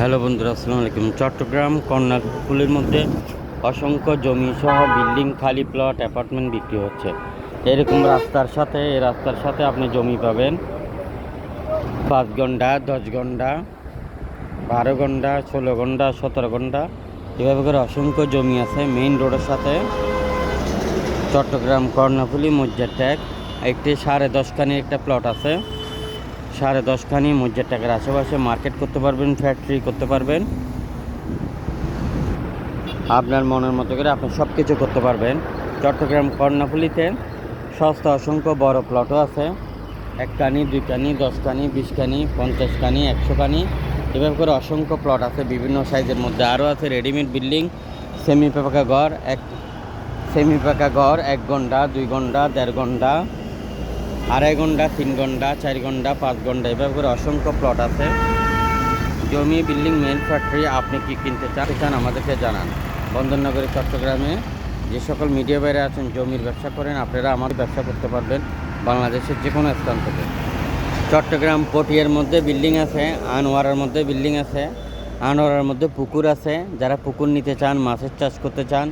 Hello বন্ধুরা, আসসালামু আলাইকুম। চট্টগ্রাম, কর্ণাকুলের মধ্যে অসংখ্য জমি সহ বিল্ডিং, খালি প্লট, অ্যাপার্টমেন্ট বিক্রি হচ্ছে। এরকম রাস্তার সাথে, এই রাস্তার সাথে আপনি জমি পাবেন। পাঁচ ঘণ্টা, দশ ঘণ্টা, বারো ঘণ্টা, ষোলো ঘণ্টা, সতেরো ঘণ্টা, এভাবে করে অসংখ্য জমি আছে মেইন রোডের সাথে। চট্টগ্রাম কর্ণাফুলি মজ্জার ট্যাগ। একটি সাড়ে দশখানি একটা প্লট আছে। সাড়ে দশখানি মজ্জার টাকার আশেপাশে মার্কেট করতে পারবেন ফ্যাক্টরি করতে পারবেন। আপনার মনের মতো করে আপনি সব কিছু করতে পারবেন। চট্টগ্রাম কর্ণাফুলিতে সস্তা অসংখ্য বড় প্লটও আছে। এক কানি দুই কানি দশ কানি বিশ কানি পঞ্চাশ কানি একশো কানি এভাবে করে অসংখ্য প্লট আছে। বিভিন্ন সাইজের মধ্যে আরও আছে। রেডিমেড বিল্ডিং সেমি পাকা ঘর, এক সেমি পাকা ঘর, এক ঘণ্টা, দুই ঘণ্টা, দেড় ঘণ্টা। আড়াই ঘণ্টা, তিন ঘণ্টা, চার ঘণ্টা, পাঁচ ঘণ্টা, এভাবে করে অসংখ্য প্লট আছে। জমি বিল্ডিং মেন ফ্যাক্টরি আপনি কি কিনতে চান চান আমাদেরকে জানান। বন্দরনগরী, চট্টগ্রামে যে সকল মিডিয়া বাইরে আছেন, জমির ব্যবসা করেন, আপনারা আমার ব্যবসা করতে পারবেন বাংলাদেশের যে কোনো স্থান থেকে। চট্টগ্রাম পটিয়ার মধ্যে বিল্ডিং আছে, আনোয়ারের মধ্যে বিল্ডিং আছে, আনোয়ারের মধ্যে পুকুর আছে, যারা পুকুর নিতে চান, মাছের চাষ করতে চান,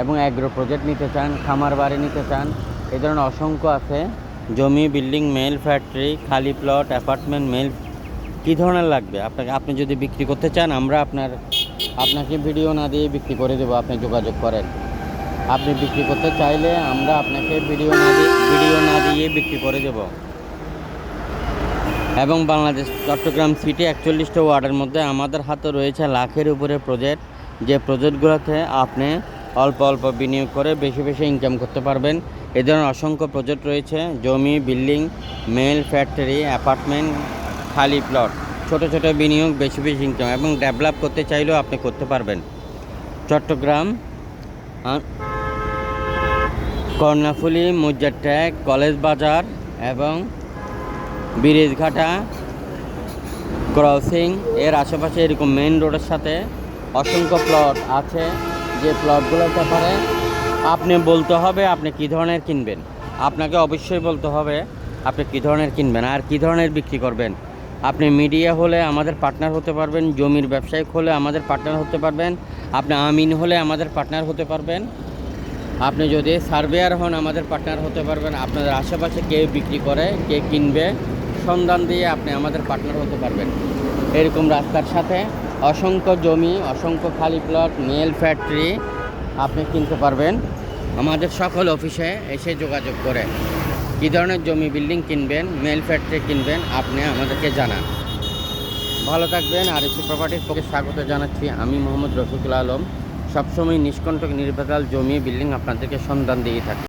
এবং অ্যাগ্রো প্রজেক্ট নিতে চান, খামার বাড়ি নিতে চান এই ধরনের অসংখ্য আছে। জমি, বিল্ডিং, মেল, ফ্যাক্টরি, খালি প্লট, অ্যাপার্টমেন্ট, মেল, কী ধরনের লাগবে? আপনাকে, আপনি যদি বিক্রি করতে চান, আমরা আপনার, আপনাকে ভিডিও না দিয়ে বিক্রি করে দেবো, আপনি যোগাযোগ করেন। আপনি বিক্রি করতে চাইলে আমরা আপনাকে ভিডিও না দিয়ে, ভিডিও না দিয়ে বিক্রি করে দেবো। এবং বাংলাদেশ, চট্টগ্রাম সিটি একচল্লিশটা ওয়ার্ডের মধ্যে আমাদের হাতে রয়েছে লাখের উপরে প্রজেক্ট। যে প্রজেক্টগুলোতে আপনি অল্প অল্প বিনিয়োগ করে বেশি বেশি ইনকাম করতে পারবেন। এ ধরনের অসংখ্য প্রজেক্ট রয়েছে, জমি বিল্ডিং মেল ফ্যাক্টরি অ্যাপার্টমেন্ট খালি প্লট ছোট ছোট বিনিয়োগ বেশি বেশি ইনকাম এবং ডেভেলপ করতে চাইলেও আপনি করতে পারবেন। চট্টগ্রাম কর্ণাফুলি, মুজার ট্যাগ কলেজ বাজার এবং ব্রিজঘাটা ক্রসিং এর আশেপাশে এরকম মেন রোডের সাথে অসংখ্য প্লট আছে। যে প্লটগুলোর ব্যাপারে আপনি বলতে হবে আপনি কী ধরনের কিনবেন। আপনাকে অবশ্যই বলতে হবে আপনি কী ধরনের কিনবেন আর কী ধরনের বিক্রি করবেন। আপনি মিডিয়া হলে আমাদের পার্টনার হতে পারবেন, জমির ব্যবসায়িক হলে আমাদের পার্টনার হতে পারবেন, আপনি আমিন হলে আমাদের পার্টনার হতে পারবেন। আপনি যদি সার্ভেয়ার হন, আমাদের পার্টনার হতে পারবেন। আপনাদের আশেপাশে কে বিক্রি করে কে কিনবে, সন্ধান দিয়ে আপনি আমাদের পার্টনার হতে পারবেন। এরকম রাস্তার সাথে অসংখ্য জমি, অসংখ্য খালি প্লট মেল ফ্যাক্টরি আপনি কিনতে পারবেন। আমাদের সকল অফিসে এসে যোগাযোগ করে কী ধরনের জমি বিল্ডিং কিনবেন মেল ফ্যাক্টরি কিনবেন, আপনি আমাদেরকে জানান। ভালো থাকবেন, আর এসি প্রপার্টির পক্ষে স্বাগত জানাচ্ছি আমি মোহাম্মদ রফিকুল আলম। সবসময় নিষ্কণ্টক, নির্ভেজাল জমি বিল্ডিং আপনাদেরকে সন্ধান দিয়ে থাকি।